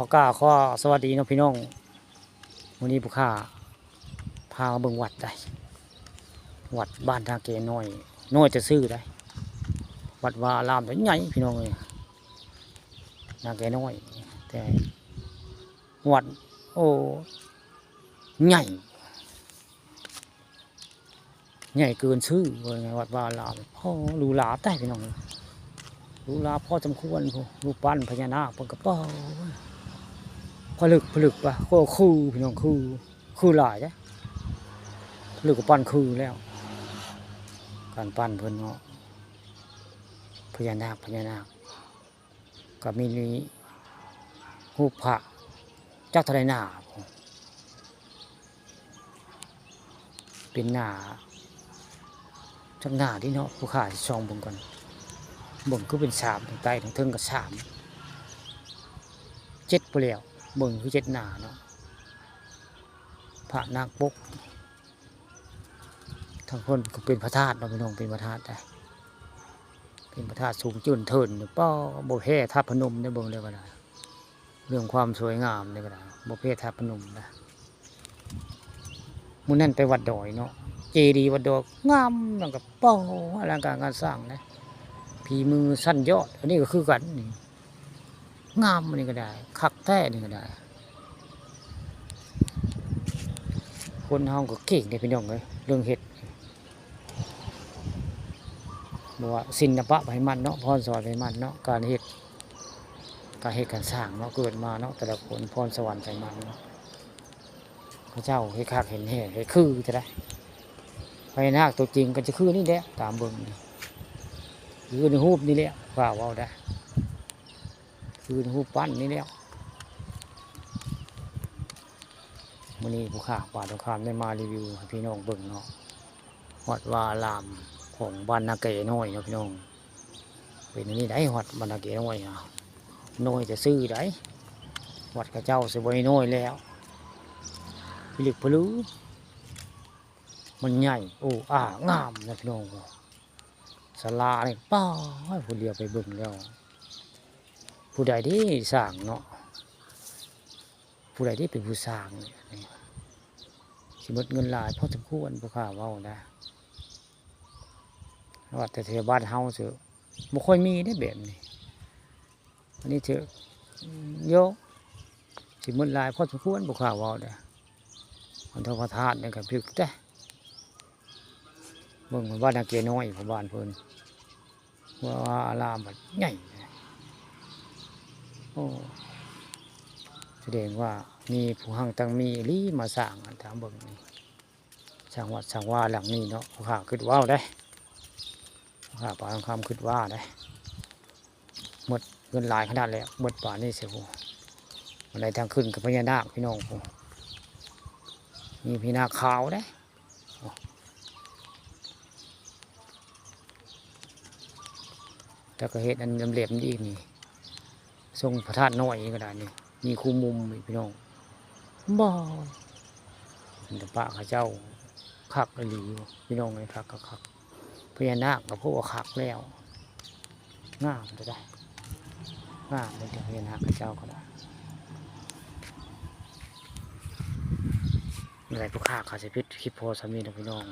ขอกล่าวข้อสวัสดีน้องพี่น้องวันนี้ผู้ข้าพาเบิ่งวัดได้ วัดบ้านทาเกน้อยน้อยจะซื้อได้ วัดวาอารามแต่ใหญ่พี่น้องเลยนาเกน้อย แต่วัดโอ้ใหญ่ใหญ่เกินชื่อเลยไงวัดวาอารามพ่อรูหราแต่พี่น้องเลยหรูหราพ่อสมควรพอรูปปั้นพญานาคเพิ่นกระเป๋า ผลึกผลึกปะก็คือพี่น้องคือคือหลายจ้ะผลึกก็ปั้นคือแล้ว การปั้นเพิ่นเนาะพญานาคพญานาคก็มีรูพระจักทะเลหนาเป็นหนาจักหนาที่เนาะผู้ขาสิซองเบิ่งก่อนเบิ่งคือเป็นสามทางใต้ทางเทิงก็สามเจ็ดไปแล้ว เบิ่งคือเจ็ดหนาเนาะพระนาคปกทางคนก็เป็นพระธาตุเนาะพี่น้องเป็นพระธาตุได้เป็นพระธาตุสูงจืนเทินเนี่ยป้อบ่แพ้ธาพนมได้เบิ่งเลยก็ได้เรื่องความสวยงามเนี่ยก็ได้บ่แพ้ธาพนมนะมื้อนั้นไปวัดดอยเนาะเจดีวัดดอยงามนั่นก็ป้ออลังการงานสร้างนะผีมือสั้นยอด อันนี้ก็คือกันนี่ งามนนี้ก็ได้คักแท้นี่ก็ได้ คนเฮาก็เก่งได้พี่น้องเลยเรื่องเฮ็ดบอกว่าศิลปะไผมันเนาะพรสวรรค์ไผมันเนาะการเฮ็ดการเฮ็ดการสร้างเนาะเกิดมาเนาะแต่ละคนพรสวรรค์ไผมันเนาะพระเจ้าเฮ็ดคักเห็นแห่เฮ็ดคือจะได้พญานาคตัวจริงก็จะคือนี่แหละตามเบิ่งคือในรูปนี่แหละว่าเว้าได้ คือหูปั้นนี่แล้ววันนี้ผู้ข่าป่าตงคามได้มารีวิวให้พี่น้องเบิ่งเนาะวัดวาอารามของบ้านนาเกน้อยเนาะพี่น้อง เป็นอันนี้ได้วัดบ้านนาเกน้อยอะน้อยจะซื้อได้วัดกระเจ้าสิบไว้น้อยแล้วพลึกพลือมันใหญ่โอ้อ่างามนะพี่น้องสลาเนี่ยป้าผู้เดียวไปเบิ่งแล้ว ผู้ใดที่สร้างเนาะผู้ใดที่เป็นผู้สร้างเนี่ยนี่สิเงินหลายพอสมควรพวกข้าเว่านะว่าแต่เทบ้านเฮาเถอะบ่ค่อยมีได้แบบนี้อันนี้เถอะโยสิมดหลายพอสมควรพวกข้าเว่านะอันทพระธาตุเนี่ยก็พึกแต่เบิ่งว่าบ้านนาเกน้อยของบ้านเพิ่นว่าอารามมันใหญ่ อ้แสดงว่ามีผู้หังตังมีอีหลีมาสร้างอันทางเบิ่งนี่สร้างวัดสร้างว่าหลังนี้เนาะผู้ข้าคิดว่าวได้ผู้ข้าป่าทองคำคิดว่าได้หมดเงินหลายขนาดแล้วหมดป่านี้เสียผู้อะไรทางขึ้นกับพญานาคพี่น้องผู้มีพญานาคขาวได้โอ้แล้วก็เห็ดอันลำเหลี่ยมอีนี่ ทรงพระธาตุน้อยนี่ก็ได้นี่มีคู่มุมอีกพี่น้องบ่แต่พระเขาเจ้าคักอีหลีอยู่พี่น้องเลยคักก็คักพญานาคกับพวกคักแล้วงามจะได้งามเลยแต่พญานาคเขาเจ้าก็ได้อะไรพวกข้าเขาจะพิษคลิปโพสต์สามีนะพี่น้อง